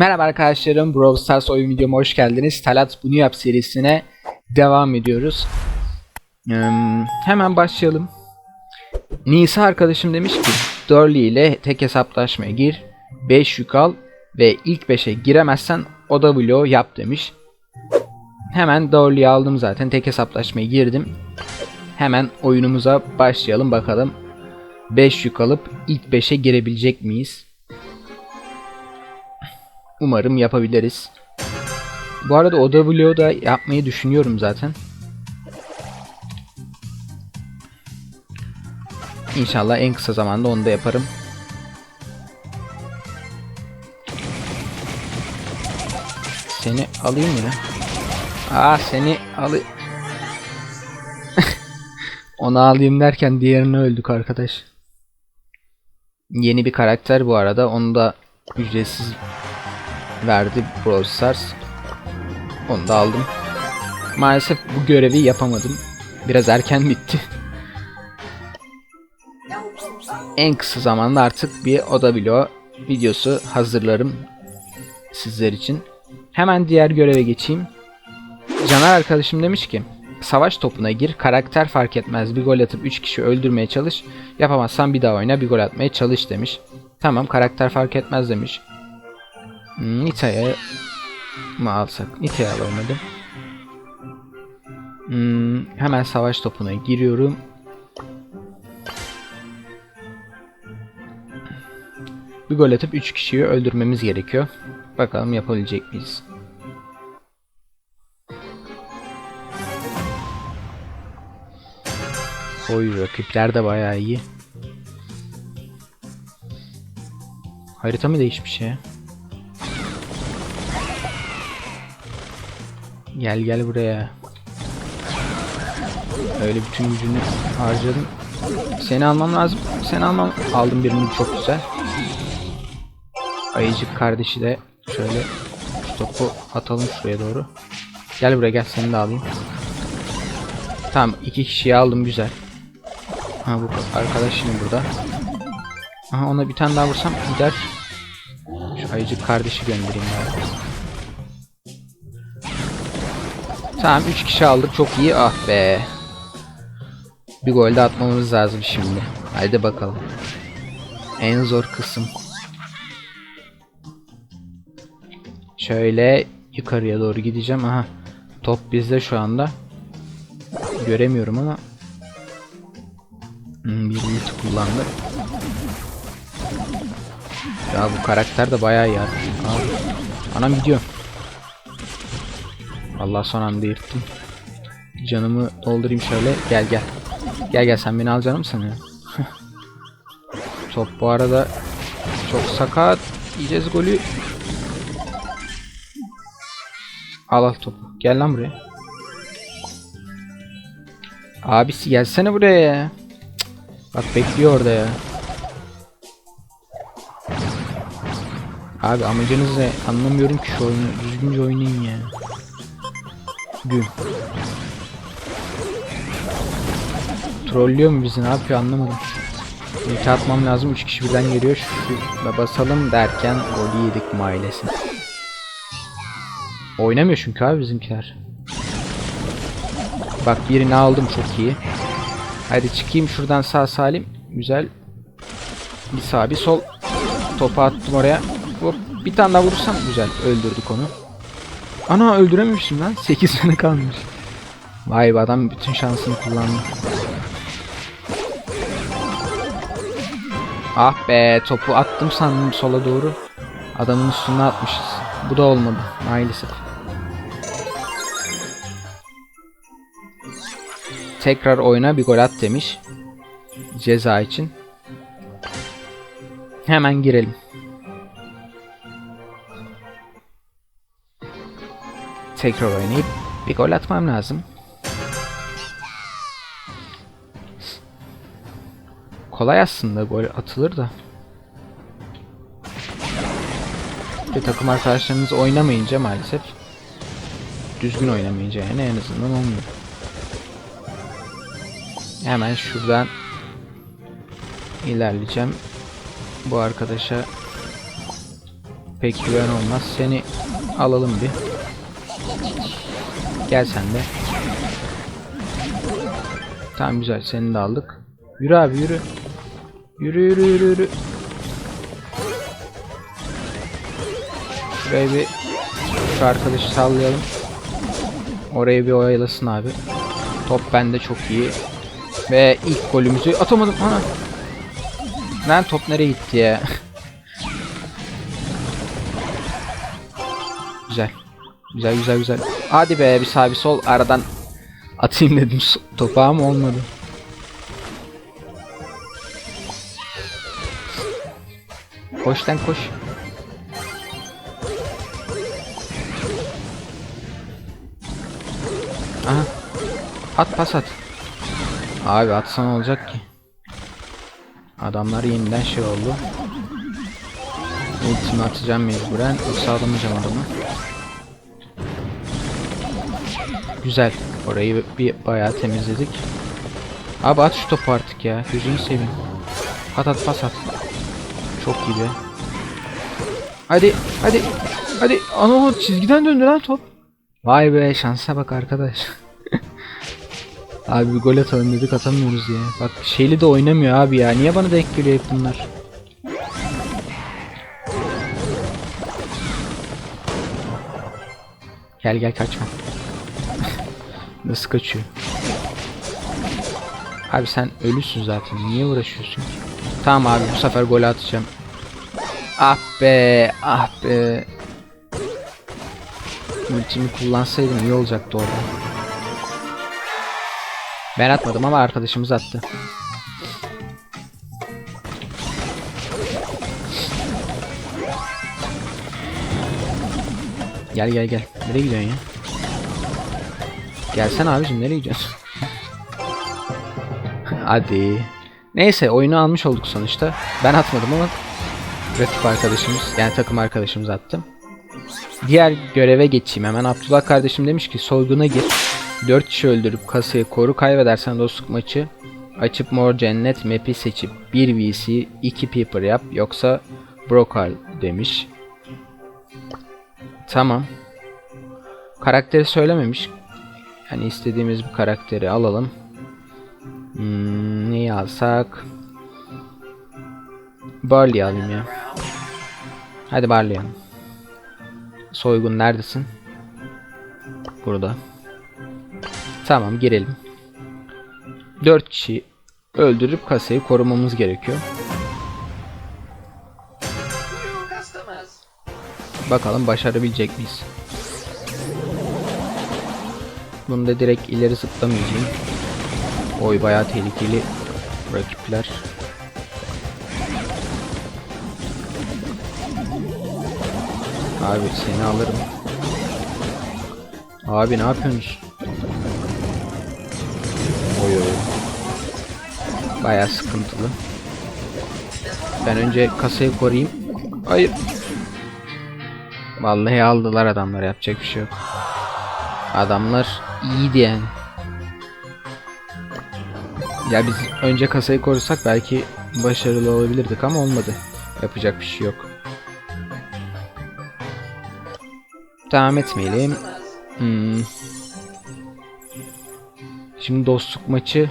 Merhaba arkadaşlarım, Brawl Stars oyun videoma hoş geldiniz. Talat Bunu Yap serisine devam ediyoruz. Ee, hemen başlayalım. Nisa arkadaşım demiş ki, Dorley ile tek hesaplaşmaya gir, 5 yük al ve ilk 5'e giremezsen oda bloğu yap demiş. Hemen Dorley'i aldım zaten, tek hesaplaşmaya girdim. Hemen oyunumuza başlayalım bakalım. 5 yük alıp ilk 5'e girebilecek miyiz? Umarım yapabiliriz. Bu arada Vlog'u da yapmayı düşünüyorum zaten. İnşallah en kısa zamanda onu da yaparım. Seni alayım mı? Aa seni alı... Onu alayım derken diğerini öldük arkadaş. Yeni bir karakter bu arada. Onu da ücretsiz verdi Brawl. Onu da aldım. Maalesef bu görevi yapamadım. Biraz erken bitti. En kısa zamanda artık bir oda vlog videosu hazırlarım sizler için. Hemen diğer göreve geçeyim. Caner arkadaşım demiş ki Savaş topuna gir, karakter fark etmez bir gol atıp 3 kişi öldürmeye çalış. Yapamazsan bir daha oyna bir gol atmaya çalış demiş. Tamam karakter fark etmez demiş. Hmm, Nita'ya mı alsak? Nita'ya alalım hadi. Hmm, hemen savaş topuna giriyorum. Bir gol atıp 3 kişiyi öldürmemiz gerekiyor. Bakalım yapabilecek miyiz? Oy rakipler de bayağı iyi. Harita mı değişmiş ya? Gel gel buraya. Öyle bütün gücünü harcadım. Seni almam lazım. Seni almam. Aldım birini çok güzel. Ayıcık kardeşi de şöyle topu atalım şuraya doğru. Gel buraya gel seni de alayım. Tamam iki kişiyi aldım güzel. Ha bu arkadaş şimdi burada. Aha ona bir tane daha vursam gider. Şu ayıcık kardeşi göndereyim ya. Tamam 3 kişi aldık çok iyi ah be. Bir gol de atmamız lazım şimdi. Haydi bakalım. En zor kısım. Şöyle yukarıya doğru gideceğim. Aha. Top bizde şu anda. Göremiyorum ama. Hmm, bir ulti kullandı. Ya bu karakter de bayağı iyi. Anam gidiyor. Allah son anda yırttım. Canımı doldurayım şöyle. Gel gel. Gel gel sen beni al canım sanıyor. Top bu arada çok sakat. Yiyeceğiz golü. Al al topu. Gel lan buraya. Abisi gelsene buraya. Bak bekliyor orada ya. Abi amacınız ne? Anlamıyorum ki şu oyunu. Düzgünce oynayın ya. Güm. Trollüyor mu bizi? Ne yapıyor anlamadım. İlk atmam lazım. 3 kişi birden geliyor. Şuna basalım derken golü yedik maalesef. Oynamıyor çünkü abi bizimkiler. Bak birini aldım çok iyi. Hadi çıkayım şuradan sağ salim. Güzel. Bir sağ bir sol. Topu attım oraya. Hop, bir tane daha vurursam güzel. Öldürdük onu. Ana öldürememişim lan. 8 tane kalmış. Vay be adam bütün şansını kullandı. Ah be topu attım sandım sola doğru. Adamın üstüne atmışız. Bu da olmadı maalesef. Tekrar oyna bir gol at demiş. Ceza için. Hemen girelim. Tekrar oynayıp bir gol atmam lazım. Kolay aslında gol atılır da. Bir takım arkadaşlarımız oynamayınca maalesef düzgün oynamayınca yani en azından olmuyor. Hemen şuradan ilerleyeceğim. Bu arkadaşa pek güven olmaz. Seni alalım bir. Gel sen de. Tamam güzel seni de aldık. Yürü abi yürü. Yürü yürü yürü yürü. Şuraya bir şu arkadaşı sallayalım. Orayı bir oyalasın abi. Top bende çok iyi. Ve ilk golümüzü atamadım. Ana. Lan top nereye gitti ya? güzel. Güzel güzel güzel. Hadi be bir sağ bir sol aradan atayım dedim topu ama olmadı. Koş lan koş. Aha. At pas at. Abi atsan olacak ki. Adamlar yeniden şey oldu. Ultimi atacağım mecburen. Yoksa alamayacağım adamı. Güzel. Orayı bir bayağı temizledik. Abi at şu topu artık ya. Gözünü seveyim. At at pas at. Çok iyi be. Hadi hadi. Hadi. Ana çizgiden döndü lan top. Vay be şansa bak arkadaş. abi bir gol atalım dedik atamıyoruz ya. Bak şeyli de oynamıyor abi ya. Niye bana denk geliyor hep bunlar? Gel gel kaçma. Nasıl kaçıyor? Abi sen ölüsün zaten. Niye uğraşıyorsun ki? Tamam abi bu sefer gol atacağım. Ah be, ah be. Ultimi kullansaydım iyi olacaktı orada. Ben atmadım ama arkadaşımız attı. Gel gel gel. Nereye gidiyorsun ya? Gelsen abicim nereye gidiyorsun? Hadi. Neyse oyunu almış olduk sonuçta. Ben atmadım ama rakip arkadaşımız yani takım arkadaşımız attı. Diğer göreve geçeyim hemen. Abdullah kardeşim demiş ki soyguna gir. 4 kişi öldürüp kasayı koru kaybedersen dostluk maçı açıp mor cennet map'i seçip 1 VC 2 Peeper yap yoksa Brokal demiş. Tamam. Karakteri söylememiş. Yani istediğimiz bir karakteri alalım. Hmm, neyi alsak? Barley alayım ya. Hadi Barley alalım. Soygun neredesin? Burada. Tamam girelim. 4 kişi öldürüp kasayı korumamız gerekiyor. Bakalım başarabilecek miyiz? Bunu da direkt ileri zıplamayacağım. Oy bayağı tehlikeli rakipler. Abi seni alırım. Abi ne yapıyorsunuz? Oy oy. Bayağı sıkıntılı. Ben önce kasayı koruyayım. Hayır. Vallahi aldılar adamlar yapacak bir şey yok. Adamlar iyiydi yani. Ya biz önce kasayı korusak belki başarılı olabilirdik ama olmadı. Yapacak bir şey yok. Devam etmeyelim. Hmm. Şimdi dostluk maçı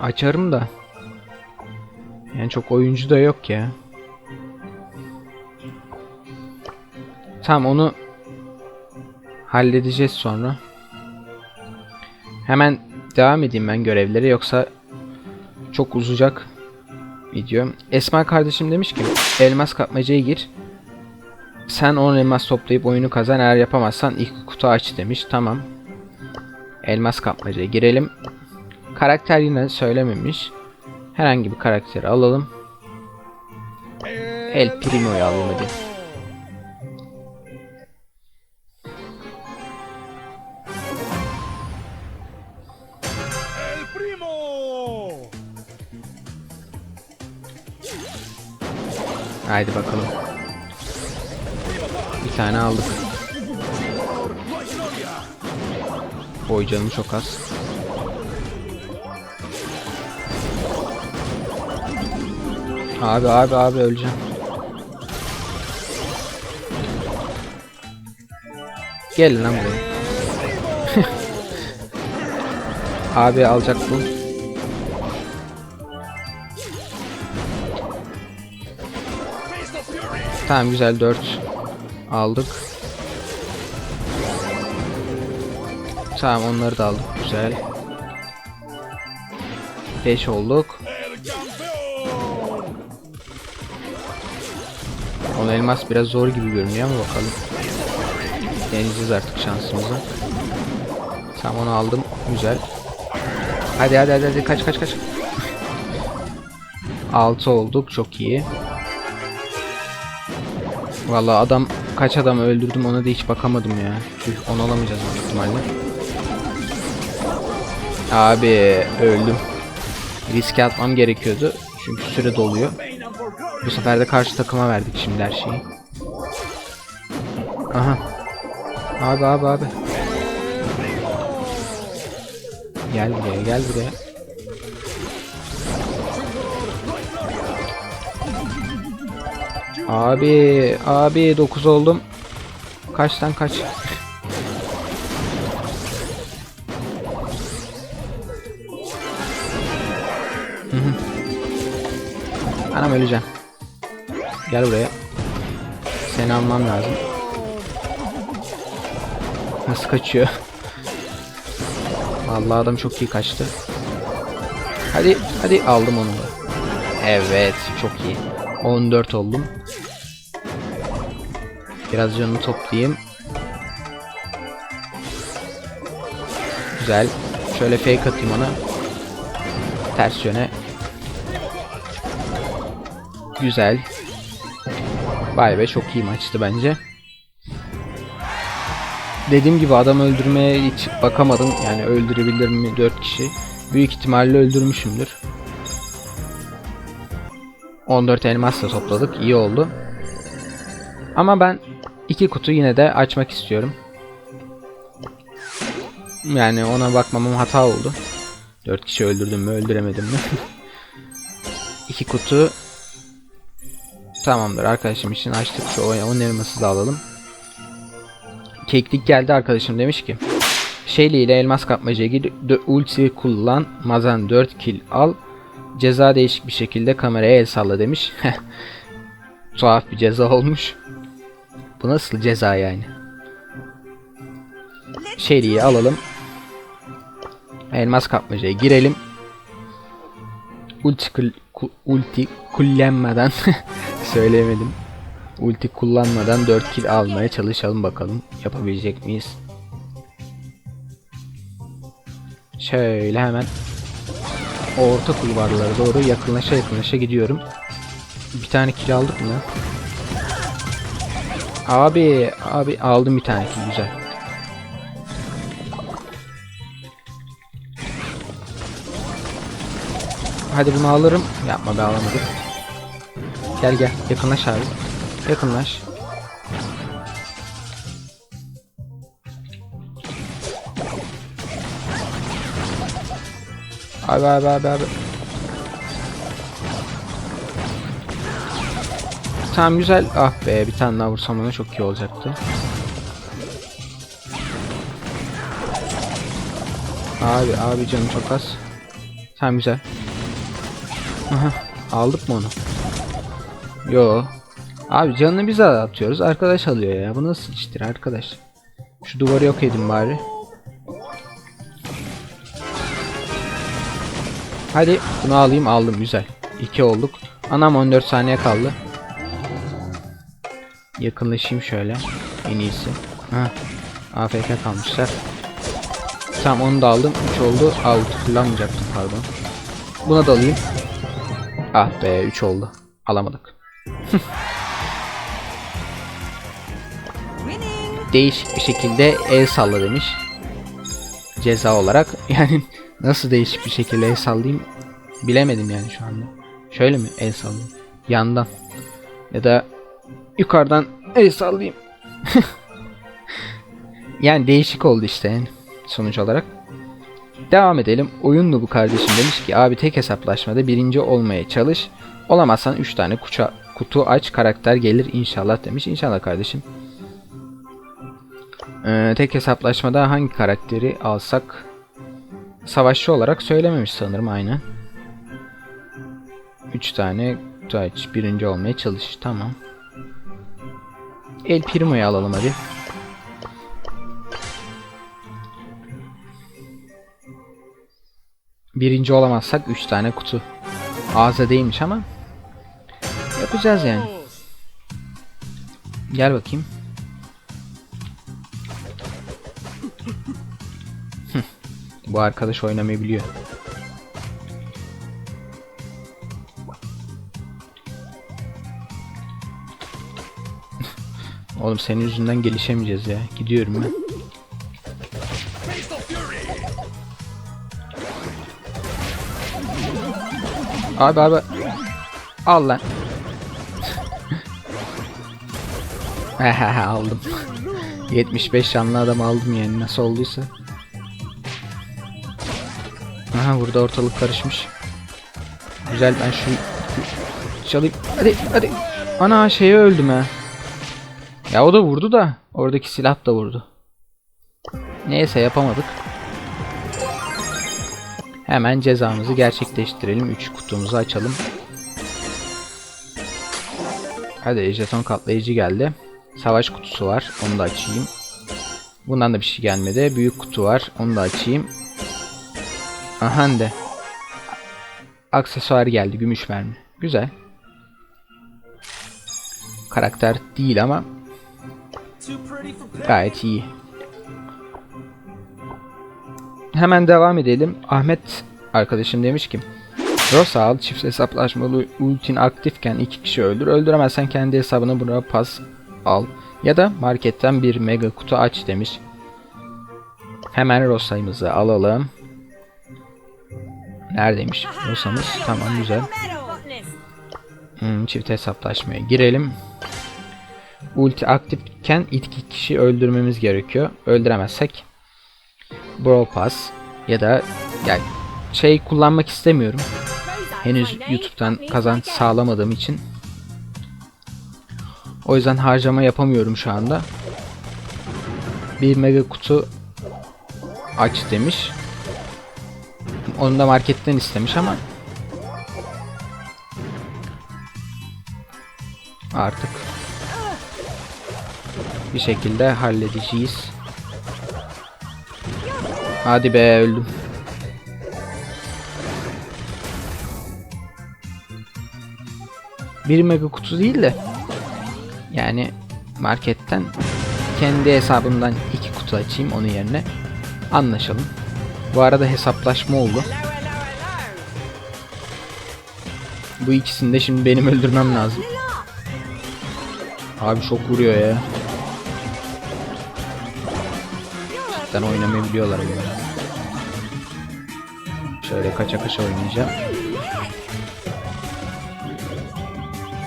açarım da. Yani çok oyuncu da yok ya. Tamam onu halledeceğiz sonra. Hemen devam edeyim ben görevlere yoksa çok uzayacak video. Esma kardeşim demiş ki elmas kapmacaya gir. Sen 10 elmas toplayıp oyunu kazan eğer yapamazsan ilk kutu aç demiş. Tamam. Elmas kapmacaya girelim. Karakter yine söylememiş. Herhangi bir karakteri alalım. El Primo'yu alalım hadi. Haydi bakalım. Bir tane aldık. Boy canım çok az. Abi abi abi öleceğim. Gel lan buraya. abi alacak bu. Tamam güzel 4 aldık. Tamam onları da aldık güzel. 5 olduk. El campeón. O elmas biraz zor gibi görünüyor ama bakalım. Deneyeceğiz artık şansımızı. Tamam onu aldım. Güzel. Hadi hadi hadi, hadi. kaç kaç kaç. 6 olduk çok iyi. Vallahi adam kaç adam öldürdüm ona da hiç bakamadım ya. Tüh onu alamayacağız büyük ihtimalle. Abi öldüm. Riske atmam gerekiyordu. Çünkü süre doluyor. Bu sefer de karşı takıma verdik şimdi her şeyi. Aha. Abi abi abi. Gel buraya gel buraya. Abi abi 9 oldum. Kaç. Hı hı. Anam öleceğim. Gel buraya. Seni almam lazım. Nasıl kaçıyor? Vallahi adam çok iyi kaçtı. Hadi hadi aldım onu. Evet çok iyi. 14 oldum. Biraz canını toplayayım. Güzel. Şöyle fake atayım ona. Ters yöne. Güzel. Vay be çok iyi maçtı bence. Dediğim gibi adam öldürmeye hiç bakamadım. Yani öldürebilir mi 4 kişi. Büyük ihtimalle öldürmüşümdür. 14 elmas da topladık. İyi oldu. Ama ben iki kutu yine de açmak istiyorum. Yani ona bakmamam hata oldu. 4 kişi öldürdüm mü öldüremedim mi? iki kutu Tamamdır arkadaşım için açtık şu 10 elması da alalım. Keklik geldi arkadaşım demiş ki Shelly ile elmas kapmacaya gir ulti kullan Mazan 4 kill al Ceza değişik bir şekilde kameraya el salla demiş Tuhaf bir ceza olmuş Bu nasıl ceza yani Shelly'yi alalım Elmas kapmacaya girelim Ulti, ulti kullanmadan söyleyemedim Ulti kullanmadan 4 kill almaya çalışalım bakalım. Yapabilecek miyiz? Şöyle hemen orta kulvarlara doğru yakınlaşa yakınlaşa gidiyorum. Bir tane kill aldık mı? Abi, abi aldım bir tane kill güzel. Hadi bunu alırım. Yapma be alamadık. Gel gel yakınlaş abi. Yakınlaş. Abi abi abi abi. Tamam güzel. Ah be bir tane daha vursam ona çok iyi olacaktı. Abi abi canım çok az. Tamam güzel. Aha, aldık mı onu? Yo. Abi canını biz atıyoruz. Arkadaş alıyor ya. Bu nasıl iştir arkadaş? Şu duvarı yok edin bari. Hadi bunu alayım aldım güzel. 2 olduk. Anam 14 saniye kaldı. Yakınlaşayım şöyle. En iyisi. Ha. AFK kalmışlar. Tamam onu da aldım. 3 oldu. Out kullanmayacaktım pardon. Buna da alayım. Ah be 3 oldu. Alamadık. değişik bir şekilde el salla demiş. Ceza olarak. Yani nasıl değişik bir şekilde el sallayayım bilemedim yani şu anda. Şöyle mi el sallayayım? Yandan. Ya da yukarıdan el sallayayım. yani değişik oldu işte sonuç olarak. Devam edelim. Oyunlu bu kardeşim demiş ki abi tek hesaplaşmada birinci olmaya çalış. Olamazsan 3 tane kuça, kutu aç karakter gelir inşallah demiş. İnşallah kardeşim. Ee, tek hesaplaşmada hangi karakteri alsak savaşçı olarak söylememiş sanırım aynen. 3 tane kutu aç. Birinci olmaya çalış. Tamam. El Primo'yu alalım hadi. Birinci olamazsak 3 tane kutu. Ağza değilmiş ama yapacağız yani. Gel bakayım. Bu arkadaş oynamayı biliyor. Oğlum senin yüzünden gelişemeyeceğiz ya. Gidiyorum ben. Abi abi. Al lan. Aldım. 75 canlı adam aldım yani nasıl olduysa. Aha burada ortalık karışmış. Güzel ben şu çalayım. Hadi hadi. Ana şeye öldüm ha. Ya o da vurdu da oradaki silah da vurdu. Neyse yapamadık. Hemen cezamızı gerçekleştirelim. 3 kutumuzu açalım. Hadi jeton katlayıcı geldi. Savaş kutusu var. Onu da açayım. Bundan da bir şey gelmedi. Büyük kutu var. Onu da açayım. Aha de. Aksesuar geldi. Gümüş mermi. Güzel. Karakter değil ama gayet iyi. Hemen devam edelim. Ahmet arkadaşım demiş ki Rosa al çift hesaplaşmalı ultin aktifken iki kişi öldür. Öldüremezsen kendi hesabına buna pas al. Ya da marketten bir mega kutu aç demiş. Hemen Rosa'mızı alalım. Neredeymiş Rosa'mız? Tamam güzel. Hmm, çift hesaplaşmaya girelim. Ulti aktifken iki kişi öldürmemiz gerekiyor. Öldüremezsek Brawl Pass ya da yani şey kullanmak istemiyorum. Henüz YouTube'dan kazanç sağlamadığım için. O yüzden harcama yapamıyorum şu anda. Bir mega kutu aç demiş. Onu da marketten istemiş ama artık bir şekilde halledeceğiz. Hadi be öldüm. Bir mega kutu değil de yani marketten kendi hesabımdan iki kutu açayım onun yerine anlaşalım. Bu arada hesaplaşma oldu. Bu ikisini de şimdi benim öldürmem lazım. Abi çok vuruyor ya. Cidden oynamayı biliyorlar bunlar. Şöyle kaça kaça oynayacağım.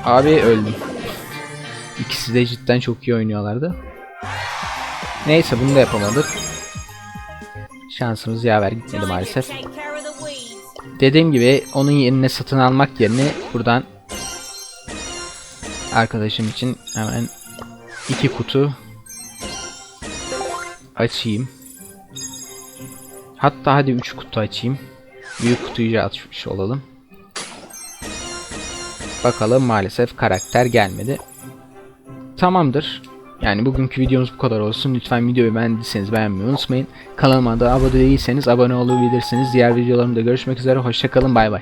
Abi öldüm. İkisi de cidden çok iyi oynuyorlardı. Neyse bunu da yapamadık. Şansımız yaver gitmedi maalesef. Dediğim gibi onun yerine satın almak yerine buradan arkadaşım için hemen iki kutu açayım. Hatta hadi 3 kutu açayım. Büyük kutuyu açmış olalım. Bakalım maalesef karakter gelmedi. Tamamdır. Yani bugünkü videomuz bu kadar olsun. Lütfen videoyu beğendiyseniz beğenmeyi unutmayın. Kanalıma da abone değilseniz abone olabilirsiniz. Diğer videolarımda görüşmek üzere. Hoşçakalın. Bay bay.